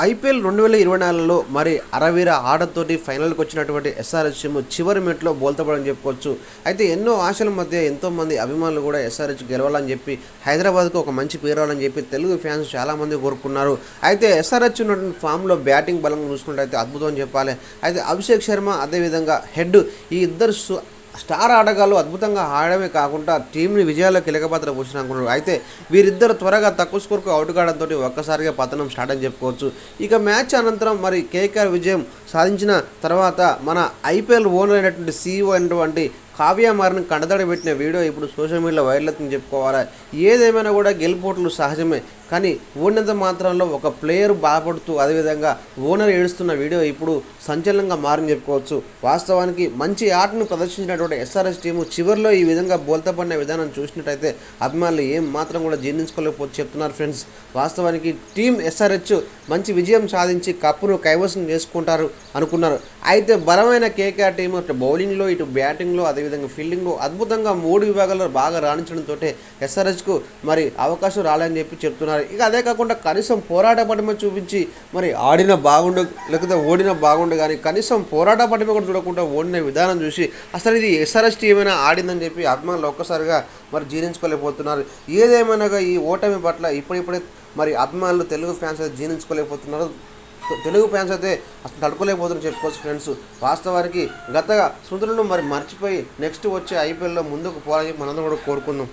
IPL రెండు వేల ఇరవై నాలుగులో మరి అరవీర ఆడతోటి ఫైనల్కి వచ్చినటువంటి ఎస్ఆర్హెచ్ చివరి మెట్లో బోల్తపడని చెప్పుకోవచ్చు. అయితే ఎన్నో ఆశల మధ్య ఎంతో మంది అభిమానులు కూడా ఎస్ఆర్హెచ్ గెలవాలని చెప్పి హైదరాబాద్కు ఒక మంచి పేరు రావాలని చెప్పి తెలుగు ఫ్యాన్స్ చాలామంది కోరుకున్నారు. అయితే ఎస్ఆర్హెచ్ ఉన్నటువంటి ఫామ్లో బ్యాటింగ్ బలంగా చూసుకుంటే అద్భుతం అని చెప్పాలి. అయితే అభిషేక్ శర్మ అదేవిధంగా హెడ్ ఈ ఇద్దరు సు- స్టార్ ఆటగాళ్ళు అద్భుతంగా ఆడమే కాకుండా టీంని విజయాల్లో కీలక పాత్ర అయితే వీరిద్దరు త్వరగా తక్కువ స్కోర్కు అవుట్ కావడంతో ఒక్కసారిగా పతనం స్టార్ట్ అని చెప్పుకోవచ్చు. ఇక మ్యాచ్ అనంతరం మరి కేకేఆర్ విజయం సాధించిన తర్వాత మన ఐపీఎల్ ఓనర్ అయినటువంటి సీఈఓ అయినటువంటి కావ్య మారిని కండదడి పెట్టిన వీడియో ఇప్పుడు సోషల్ మీడియాలో వైరల్ అవుతుందని చెప్పుకోవాలి. ఏదేమైనా కూడా గెలుపోట్లు సహజమే. కానీ ఓడినంత మాత్రంలో ఒక ప్లేయర్ బాధపడుతూ అదేవిధంగా ఓనర్ ఏడుస్తున్న వీడియో ఇప్పుడు సంచలనంగా మారని చెప్పుకోవచ్చు. వాస్తవానికి మంచి ఆటను ప్రదర్శించినటువంటి ఎస్ఆర్ఎస్ టీము చివరిలో ఈ విధంగా బోల్తపడిన విధానం చూసినట్టయితే అభిమానులు ఏం మాత్రం కూడా జీర్ణించుకోలేకపోతే చెప్తున్నారు ఫ్రెండ్స్ వాస్తవానికి టీం ఎస్ఆర్హెచ్ మంచి విజయం సాధించి కప్పును కైవసం చేసుకుంటారు అనుకున్నారు. అయితే బలమైన కేకేఆర్ టీం అటు బౌలింగ్లో ఇటు బ్యాటింగ్లో అదేవిధంగా ఫీల్డింగ్లో అద్భుతంగా మూడు విభాగాల్లో బాగా రాణించడంతో ఎస్ఆర్హెచ్కు మరి అవకాశం రాలేదని చెప్పి చెప్తున్నారు. ఇక అదే కాకుండా కనీసం పోరాట పటిమ చూపించి మరి ఆడిన బాగుండు లేకపోతే ఓడిన బాగుండు కానీ కనీసం పోరాట పటిమ కూడా చూడకుండా ఓడిన విధానం చూసి అసలు ఇది ఎస్ఆర్ఎస్టీ ఏమైనా ఆడిందని చెప్పి అభిమానులు ఒక్కసారిగా మరి జీర్ణించుకోలేకపోతున్నారు. ఏదేమైనా ఈ ఓటమి పట్ల ఇప్పుడిప్పుడే మరి అభిమానులు తెలుగు ఫ్యాన్స్ అయితే జీర్ణించుకోలేకపోతున్నారు. తెలుగు ఫ్యాన్స్ అయితే అసలు తడుకోలేకపోతున్నారు చెప్పుకోవచ్చు ఫ్రెండ్స్. వాస్తవానికి గత స్మృతులను మరి మర్చిపోయి నెక్స్ట్ వచ్చే ఐపీఎల్లో ముందుకు పోవాలని మనందరం కూడా కోరుకుందాం.